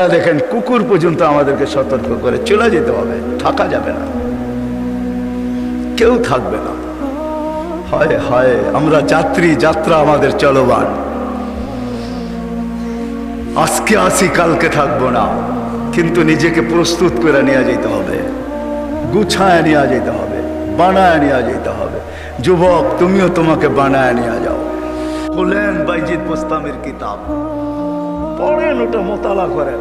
দেখেন, কুকুর পর্যন্ত আমাদেরকে সতর্ক করে চলে যেতে হবে, থাকা যাবে না। কেউ থাকবে না। হয় হয়, আমরা যাত্রী, যাত্রা আমাদের চলবান আজকে আসি, কালকে থাকব না। কিন্তু নিজেকে প্রস্তুত করে নিয়ে যেতে হবে। গুছায় নিয়ে যেতে হবে, বানায় নিয়ে যেতে হবে। যুবক, তুমিও তোমাকে বানায় নিয়ে যাও। খোলেন বাইজিৎ বোস্তামের কিতাব। পড়েন, ওটা মোতালা করেন।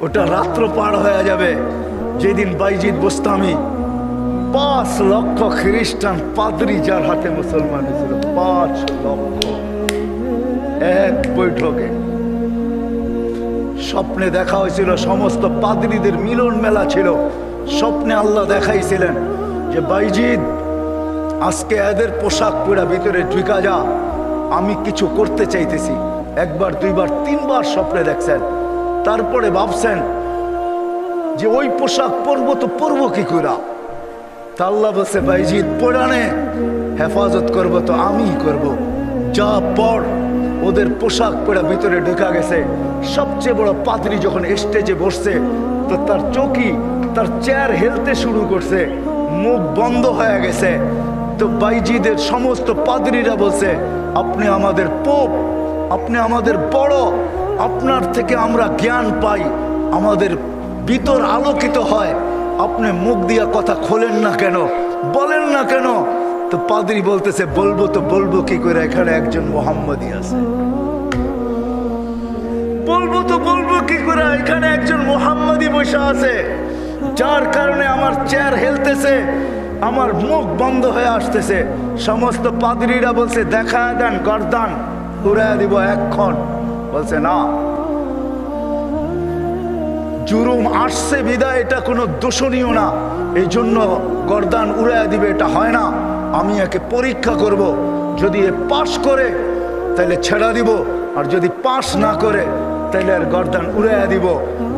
ওটা রাত্র পার হয়ে যাবে। যেদিন বাইজিৎ বোস্তামি পাঁচ লক্ষ খ্রিস্টান পাদ্রি যার হাতে মুসলমান ছিল পাঁচ লক্ষ। এক বৈঠকে স্বপ্নে দেখা হয়েছিল, সমস্ত পাদ্রীদের মিলন মেলা ছিল। স্বপ্নে আল্লাহ দেখাইছিলেন যে, বাইজিদ, আজকে এদের পোশাক পরা ভিতরে ঢুকা যা, আমি কিছু করতে চাইতেছি। একবার, দুইবার, তিনবার স্বপ্নে দেখছেন। তারপরে ভাবছেন যে ওই পোশাক পরবো তো পরবো কি করা তা আল্লাহ বলছে, বাইজিদ পড়ানে হেফাজত করব তো আমিই করব। যা পড় ওদের পোশাক পরে ভিতরে ঢুকা গেছে, সবচেয়ে বড় পাত্রী যখন স্টেজে বসছে, তো তার চৌকি তার চেয়ার হেলতে শুরু করছে, মুখ বন্ধ হয়ে গেছে। তো বাইজিদের সমস্ত পাদ্রীরা বলছে, আপনি আমাদের পোপ আপনি আমাদের বড়, আপনার থেকে আমরা জ্ঞান পাই, আমাদের ভিতর আলোকিত হয়। আপনি মুখ দিয়া কথা খোলেন না কেন? বলেন না কেন? তো পাদ্রি বলতেছে, বলব তো বলব কি করে? এখানে একজন মোহাম্মদী আছে। বলব তো বলব কি করে? এখানে একজন মোহাম্মদী বসে আছে। যার কারণে আমার চেয়ার হেলতেছে, আমার মুখ বন্ধ হয়ে আসতেছে। সমস্ত পাদ্রীরা বলছে, দেখা দেন গরদান। উড়াই দিব এক্ষণ বলছে, না। জুরুম আসছে, বিদায়, এটা কোনো দোষণীয় না। এই জন্য গরদান উড়াইয়া দিবে, এটা হয় না। আমি একে পরীক্ষা করব। যদি এ পাশ করে, তাহলে ছেড়া দিব। আর যদি পাশ না করে, তাহলে আর গরদান উড়াইয়া দিব।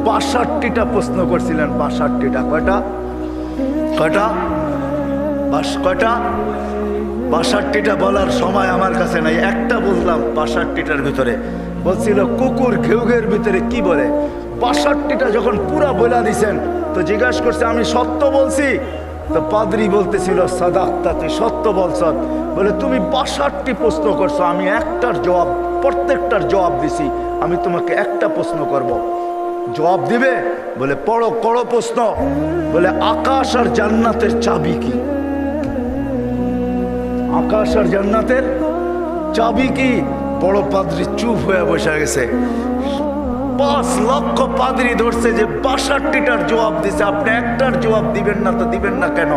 বাষট্টিটা প্রশ্ন করছিলেন, বাষট্টিটা। কয়টা? কয়টা? বাস কয়টা? বাষট্টিটা বলার সময় আমার কাছে নাই, একটা বুঝলাম বাষট্টিটার ভিতরে। বলছিল, কুকুর ঘেউঘের ভিতরে কি বলে? বাষট্টিটা যখন পুরা বইলা দিছেন, তো জিজ্ঞাসা করছে, আমি সত্য বলছি? তো পাদ্রি বলতেছিল সাদাক্তা তুই সত্য বলছ। বলে, তুমি বাষট্টি প্রশ্ন করছ, আমি একটার জবাব, প্রত্যেকটার জবাব দিছি, আমি তোমাকে একটা প্রশ্ন করব। জবাব দিবে? বলে, পড়ো, করো প্রশ্ন। বলে, আকাশ আর জান্নাতের চাবি কি? আকাশ আর জান্নাতের চাবি কি? বড় পাদ্রি চুপ হয়ে বসে গেছে। পাঁচ লক্ষ পাদ্রি ধরছে যে বাষট্টিটার জবাব দিছে। আপনি একটার জবাব দিবেন না তো দিবেন না কেন?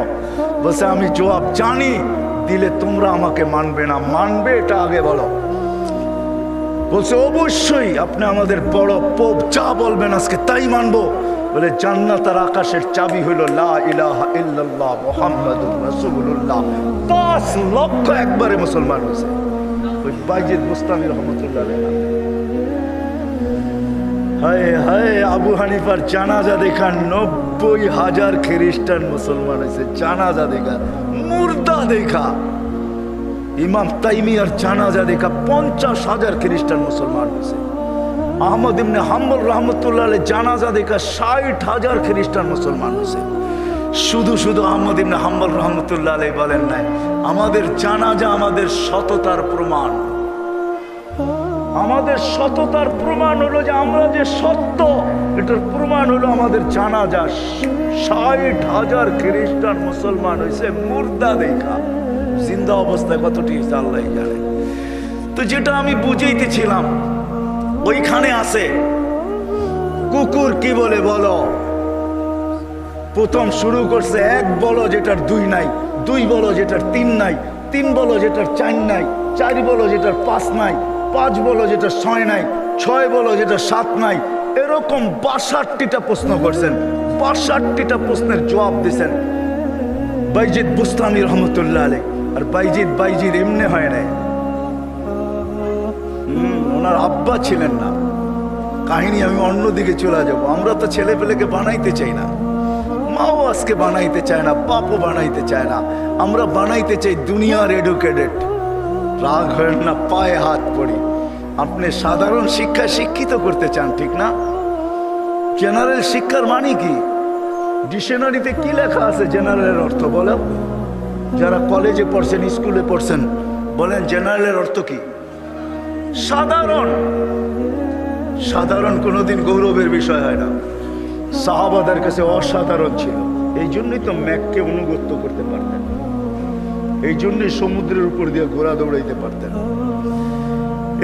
বলছে, আমি জবাব জানি, দিলে তোমরা আমাকে মানবে না। মানবে এটা আগে বলো। বলছে, অবশ্যই, আপনি আমাদের বড় পোপ, যা বলবেন আজকে তাই মানবো। বলে জান্নাত আর আকাশের চাবি হইল, লা ইলাহা ইল্লাল্লাহ মুহাম্মাদুর রাসূলুল্লাহ। পাঁচ লক্ষ একবারে মুসলমান হয়েছে। ওই বাইজিদ মুস্তামি রহমতুল্লাহ হায় হায়, আবু হানিফার জানাজা দেখা নব্বই হাজার খ্রিস্টান মুসলমান হয়েছে। জানাজা দেখা, মুর্দা দেখা। ইমাম তাইমিয়ার জানাজা দেখা পঞ্চাশ হাজার খ্রিস্টান মুসলমান হয়েছে। আহমদ ইমনে হাম্বল রহমতুল্লাহ জানাজা দেখা ষাট হাজার খ্রিস্টান মুসলমান হয়েছে। শুধু শুধু আহমদ ইমনে হাম্বল রহমতুল্লাহ বলেন নাই, আমাদের জানাজা আমাদের সততার প্রমাণ। আমাদের সততার প্রমাণ হলো যে আমরা যে সত্য, এটার প্রমাণ হলো আমাদের জানাজা ষাট হাজার খ্রিস্টান মুসলমান হয়েছে, মুর্দা দেখা। জিন্দা অবস্থায় কতটি আল্লাহ জানে। তো যেটা আমি বুঝাইতেছিলাম ওইখানে আছে। কুকুর কি বলে বলো? প্রথম শুরু করছে এক বলো যেটার দুই নাই, দুই বলো যেটার তিন নাই, তিন বলো যেটার চার নাই, চার বলো যেটার পাঁচ নাই, পাঁচ বলো যেটা ছয় নাই, ছয় বলো যেটা সাত নাই। এরকম বাষট্টিটা প্রশ্ন করছেন, বাষট্টিটা প্রশ্নের জবাব দিছেন। বাইজিদ বুস্তানি রহমতুল্লাহ আলী আর বাইজিদ বাইজিদ এমনি হয় নাই। ওনার আব্বা ছিলেন না। কাহিনী আমি অন্যদিকে চলে যাব। আমরা তো ছেলে পেলেকে বানাইতে চাই না। মাও আজকে বানাইতে চায় না, বাপও বানাইতে চায় না। আমরা বানাইতে চাই দুনিয়ার এডুকেটেড রাগ হয় না, পায়ে হাত পড়ি। আপনি সাধারণ শিক্ষায় শিক্ষিত করতে চান, ঠিক না? জেনারেল শিক্ষার মানে কি? ডিকশনারিতে কি লেখা আছে জেনারেলের অর্থ বলো? যারা কলেজে পড়ছেন স্কুলে পড়ছেন, বলেন জেনারেলের অর্থ কি? সাধারণ। সাধারণ কোনোদিন গৌরবের বিষয় হয় না। সাহাবাদের কাছে অসাধারণ ছিল। এই জন্যই তো ম্যাককে অনুগত্য করতে পারতেন। এই জন্যই সমুদ্রের উপর দিয়ে ঘোড়া দৌড়াইতে পারতেন।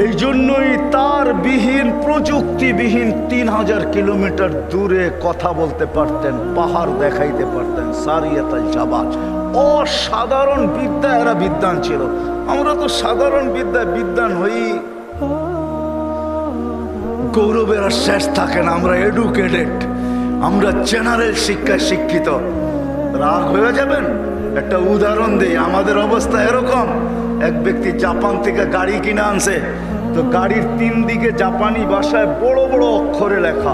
এই জন্যই তার বিহীন, প্রযুক্তিবিহীন তিন হাজার কিলোমিটার দূরে কথা বলতে পারতেন, পাহাড় দেখাইতে পারতেন সারিয়াতাল জাবাজ অসাধারণ বিদ্যা এরা বিদ্যান ছিল। আমরা তো সাধারণ বিদ্যা বিদ্যান হই গৌরবের আর শেষ থাকে না, আমরা এডুকেটেড আমরা জেনারেল শিক্ষায় শিক্ষিত। রাগ হয়ে যাবেন? একটা উদাহরণ দিই, আমাদের অবস্থা এরকম। এক ব্যক্তি জাপান থেকে গাড়ি কিনে আনছে, তো গাড়ির তিন দিকে জাপানি ভাষায় বড় বড় অক্ষরে লেখা।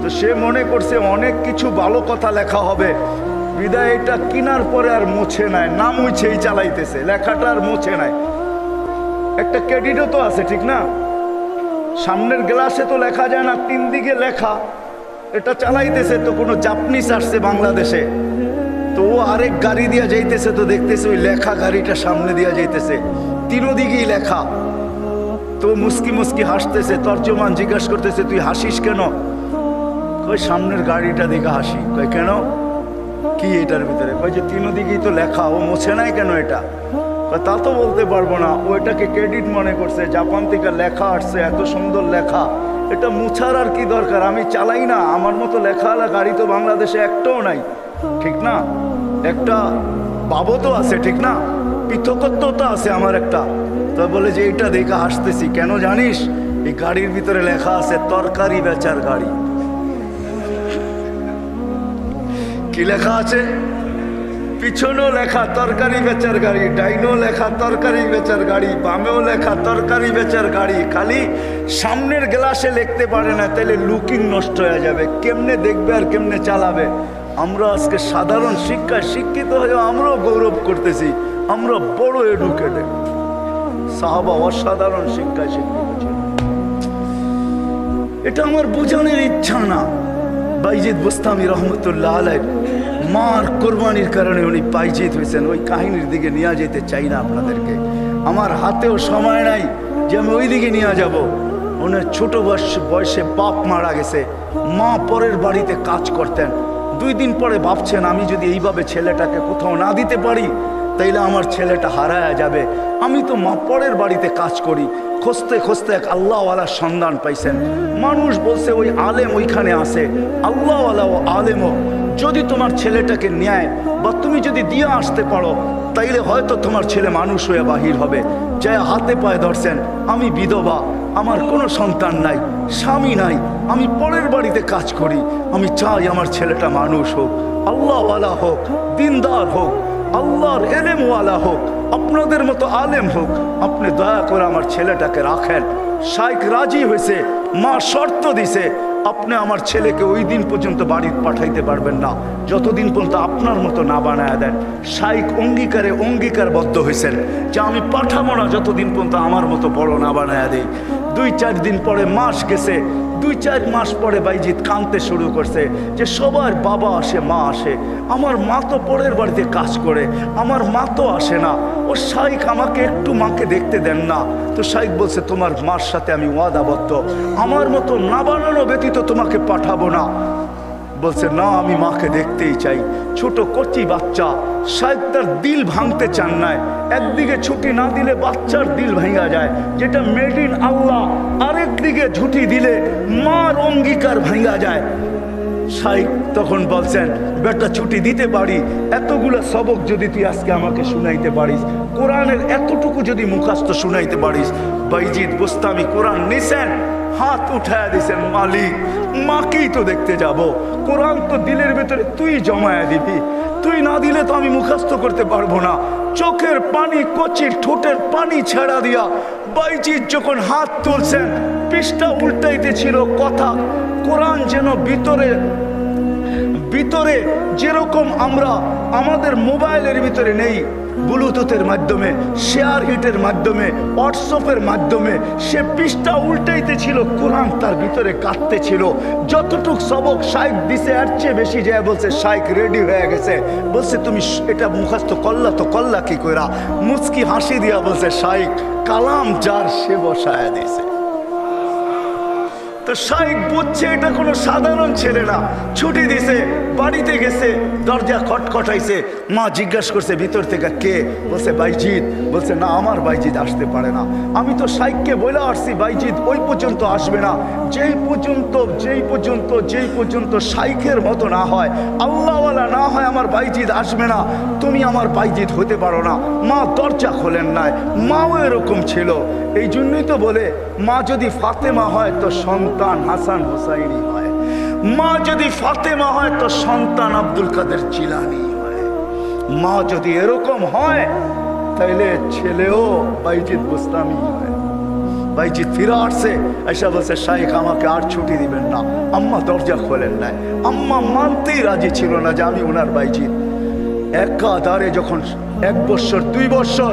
তো সে মনে করছে অনেক কিছু ভালো কথা লেখা হবে। বিদায়, এটা কিনার পরে আর মুছে নাই, না মুছেই চালাইতেছে, লেখাটা আর মুছে নাই। একটা ক্রেডিটও তো আছে, ঠিক না? সামনের গ্লাসে তো লেখা যায় না তিন দিকে লেখা। এটা চালাইতেছে তো কোনো জাপানিস আসছে বাংলাদেশে। তো ও আরেক গাড়ি দিয়া যাইতেছে তো দেখতেছে ওই লেখা গাড়িটা সামনে দিয়া যাইতেছে। তিনো দিকেই লেখা। তো মুস্কি মুস্কি হাসতেছে তর্জমান জিজ্ঞাসা করতেছে তুই হাসিস কেন? কই সামনের গাড়িটা দেখে হাসি। কই কেন? কি এটার ভিতরে? কই যে তিনো দিকেই তো লেখা। ও মোছে নাই কেন এটা? কয়, তা তো বলতে পারব না। ও এটাকে ক্রেডিট মনে করছে। জাপান থেকে লেখা আসছে, এত সুন্দর লেখা। এটা মুছার আর কি দরকার? আমি চালাই না। আমার মতো লেখাওয়ালা গাড়ি তো বাংলাদেশে একটাও নাই। ঠিক না? একটা বাবদও আছে, ঠিক না? পৃথকত্ব তো আছে আমার একটা। তো বলে যে এটা দেখে হাসতেছি। কেন জানিস? এই গাড়ির ভিতরে লেখা আছে, তরকারি বেচার গাড়ি। কি লেখা আছে? পিছনেও লেখা তরকারি বেচার গাড়ি, ডাইনেও লেখা তরকারি বেচার গাড়ি, বামেও লেখা তরকারি বেচার গাড়ি। খালি সামনের গ্লাসে লিখতে পারে না তাহলে লুকিং নষ্ট হয়ে যাবে। কেমনে দেখবে আর কেমনে চালাবে? আমরা আজকে সাধারণ শিক্ষায় শিক্ষিত হয়ে আমরাও গৌরব করতেছি। আমরা বড় এডুকেটেড সাহাবা অসাধারণ শিক্ষায় শিক্ষিত এটা আমার বোঝানোর ইচ্ছা না। বাইজিদ বুস্তামি রহমতুল্লাহ আলাই মার কোরবানির কারণে উনি পাইজিত হয়েছেন। ওই কাহিনীর দিকে নিয়ে যেতে চাই না আপনাদেরকে। আমার হাতেও সময় নাই যে আমি ওই দিকে নিয়ে যাব। ওনার ছোট বয়স বয়সে বাপ মারা গেছে। মা পরের বাড়িতে কাজ করতেন। দুই দিন পরে ভাবছেন, আমি যদি এইভাবে ছেলেটাকে কোথাও না দিতে পারি, তাইলে আমার ছেলেটা হারায়া যাবে। আমি তো মা পরের বাড়িতে কাজ করি। খুঁজতে খুঁজতে এক আল্লাহওয়ালার সন্ধান পাইছেন। মানুষ বলছে, ওই আলেম ওইখানে আছে। আল্লাহওয়ালা ও আলেমও যদি তোমার ছেলেটাকে নেয় বা তুমি যদি দিয়ে আসতে পারো, তাইলে হয়তো তোমার ছেলে মানুষ হয়ে বাহির হবে। যে হাতে পায়ে ধরছেন, আমি বিধবা, আমার কোনো সন্তান নাই, স্বামী নাই, আমি পরের বাড়িতে কাজ করি, আমি চাই আমার ছেলেটা মানুষ হোক, আল্লাহওয়ালা হোক, দিনদার হোক, আল্লাহর এলেমওয়ালা হোক, আপনাদের মতো আলেম হোক, আপনি দয়া করে আমার ছেলেটাকে রাখেন। শাইক রাজি হয়েছে, মা শর্ত দিছে আপনি আমার ছেলেকে ওই দিন পর্যন্ত বাড়িতে পাঠাইতে পারবেন না। যতদিন পর্যন্ত আপনার মতো না বানায় দেন শাইক অঙ্গীকারে অঙ্গীকারবদ্ধ হয়েছেন যে আমি পাঠাবো না, যতদিন পর্যন্ত আমার মতো বড় না বানায় দেই। দুই চার দিন পরে মাস গেছে। দুই চার মাস পরে বাইজিৎ কাঁদতে শুরু করছে যে সবার বাবা আসে, মা আসে। আমার মা তো পরের বাড়িতে কাজ করে, আমার মা তো আসে না। ও শাইক আমাকে একটু মাকে দেখতে দেন না। তো শাইক বলছে, তোমার মার সাথে আমি ওয়াদাবদ্ধ। আমার মতো না বানানো ব্যতীত তোমাকে পাঠাবো না। বলছে, না, আমি মাকে দেখতেই চাই। ছোট কচি বাচ্চা সাহেব তার দিল ভাঙতে চান নাই। একদিকে ছুটি না দিলে বাচ্চার দিল ভাঙা যায়, যেটা মেড ইন আল্লাহ। আরেক দিকে ঝুটি দিলে মার অঙ্গীকার ভাঙা যায়। শাইক তখন বলছেন, বেটা, ছুটি দিতে পারি। এতগুলো সবক যদি তুই আজকে আমাকে শুনাইতে পারিস, কোরআনের এতটুকু যদি মুখাস্ত শুনাইতে পারিস বাইজিৎ বুস্তামি, কোরআন নিছেন, হাত উঠায় দিছেন মালিক। মাকেই তো দেখতে যাব। কোরআন তো দিলের ভেতরে তুই জমায়া দিবি। তুই না দিলে তো আমি মুখস্থ করতে পারব না। চোখের পানি কচির ঠোঁটের পানি ছেড়া দিয়া বাইজিৎ যখন হাত তুলছেন, পৃষ্ঠা উল্টাইতে ছিল কথা। কোরআন যেন ভিতরে ভিতরে যেরকম আমরা, আমাদের মোবাইলের ভিতরে নেই ব্লুটুথের মাধ্যমে শেয়ার হিটের মাধ্যমে হোয়াটসঅ্যাপের মাধ্যমে সে পৃষ্ঠা উল্টাইতে ছিল কোরআন তার ভিতরে কাঁদতে ছিল যতটুক সবক শাইক দিছে আর চেয়ে বেশি যায় বলছে শাইক রেডি হয়ে গেছে। বলছে, তুমি এটা মুখস্থ করলা তো কল্লা কি কইরা? মুচকি হাসি দিয়া বলছে শাইক কালাম যার সে বসায় দিছে তো এটা কোনো সাধারণ ছেলে না। ছুটি বাড়িতে গেছে, দরজা মা জিজ্ঞাসা করছে, ভিতর থেকে কে? বলছে বাইজিৎ বলছে, না, আমার আসতে পারে না। আমি তো শাইককে বলে আসছি বাইজিৎ ওই পর্যন্ত আসবে না। যেই পর্যন্ত যেই পর্যন্ত যেই পর্যন্ত শাইকের মতো না হয়, আল্লাহওয়ালা না হয় আমার বাইজিৎ আসবে না। তুমি আমার বাইজিৎ হতে পারো না। মা দরজা খোলেন নাই। মাও এরকম ছিল। এই জন্যই তো বলে, মা যদি ফাতেমা হয়, তো সন্তান হাসান হোসাইনি হয়। মা যদি ফাতেমা হয়, তো সন্তান আব্দুল কাদের চিলানি হয়। মা যদি এরকম হয়, তাইলে ছেলেও বাইজিৎ বুস্তামি হয়। বাইজিৎ ফিরে আসছে, এসে বলছে, শাইখ, আমাকে আর ছুটি দিবেন না। আম্মা দরজা খোলেন নাই আম্মা মানতেই রাজি ছিল না যে আমি ওনার বাইজিৎ একাধারে যখন এক বছর, দুই বছর,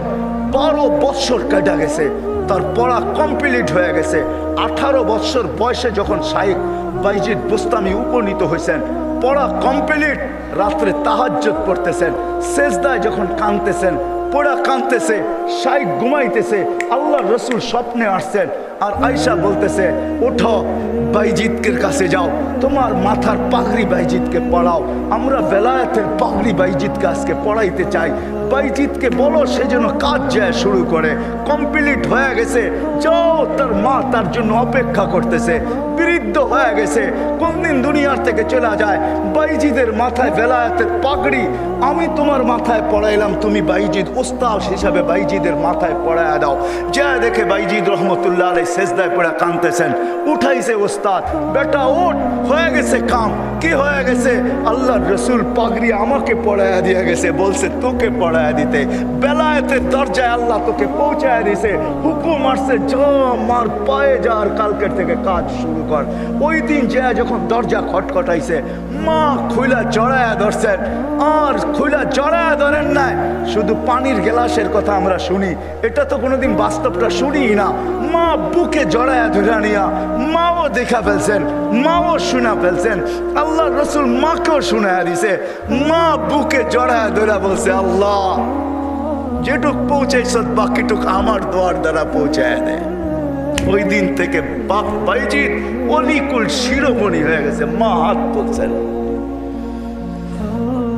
বারো বছর কেটে গেছে তার পড়া কমপ্লিট হয়ে গেছে। আঠারো বছর বয়সে যখন শাইখ বাইজিৎ বুস্তামি উপনীত হয়েছেন, পড়া কমপ্লিট রাত্রে তাহাজ্জত পড়তেছেন শেষদায় যখন কাঁদতেছেন, পড়া কাঁদতেছে শাইখ ঘুমাইতেছে আল্লাহ রসুল স্বপ্নে আসছেন আর আয়সা বলতেছে, ওঠো বাইজিৎকের কাছে যাও। তোমার মাথার পাগড়ি বাইজিৎকে পড়াও। আমরা বেলায়েতের পাগড়ি বাইজিৎকে আজকে পড়াইতে চাই। বাইজিৎকে বলো, সে যেন কাজ যায় শুরু করে। কমপ্লিট হয়ে গেছে। যাও, তার মা তার জন্য অপেক্ষা করতেছে। বৃদ্ধ হয়ে গেছে। কোনদিন দুনিয়ার থেকে চলে যায়। বাইজিদের মাথায় বেলায়েতের পাগড়ি। আমি তোমার মাথায় পড়াইলাম, তুমি বাইজিদ ওস্তাদ হিসাবে বাইজিদের মাথায় পড়ায় দাও। যা দেখে বাইজিদ রহমতুল্লাহ আলাই শেষদায় পড়া কানতেছেন উঠাইছে ওস্তাদ বেটা উঠ হয়ে গেছে কাম। কি হয়ে গেছে? আল্লাহ রসুল পাগড়ি আমাকে পড়ায়া দিয়ে গেছে, বলছে, তোকে পড়ায়া দিতে। বেলায়েতের দরজায় আল্লাহ তোকে পৌঁছায় দিছে। হুকুম আসছে, যা মার পায়ে যা আর কালকের থেকে কাজ শুরু কর। ওই দিন যা যখন দরজা খটখটাইছে, মা খুইলা জড়ায়া ধরছেন। আর খুইলা জড়ায়া ধরেন নাই, শুধু পানির গেলাসের কথা আমরা শুনি। এটা তো কোনোদিন বাস্তবটা শুনি না। মা বুকে জড়ায়া ধরে নিয়া, মাও দেখা ফেলছেন, মাও শোনা ফেলছেন। আল্লাহ রসুল মাকেও শোনায়া দিছে, মা বুকে জড়ায়া ধরে বলছে, আল্লাহ, যেটুক পৌঁছাইছ বাকিটুক আমার দোয়ার দ্বারা পৌঁছায় দেয় ওই দিন থেকে বাপ বাইজিৎ অলিকুল শিরোমণি হয়ে গেছে, মা হাত তুলছেন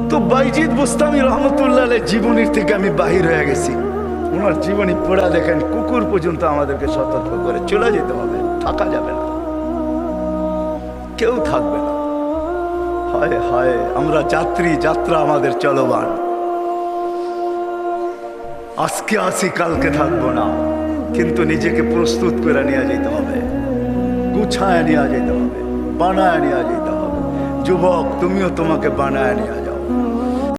তো বাইজিৎ বুস্তামি রহমতুল্লাহ জীবনীর থেকে আমি বাহির হয়ে গেছি। ওনার জীবনী পড়া দেখেন, কুকুর পর্যন্ত আমাদেরকে সতর্ক করে, চলে যেতে হবে, থাকা যাবে না। কেউ থাকবে না। হায় হায়, আমরা যাত্রী, যাত্রা আমাদের চলবান আজকে আসি, কালকে থাকব না। কিন্তু নিজেকে প্রস্তুত করে নেওয়া যেতে হবে। গুছায় নেওয়া যেতে হবে। বানায় নেওয়া যেতে হবে। যুবক, তুমিও তোমাকে বানায় নিয়ে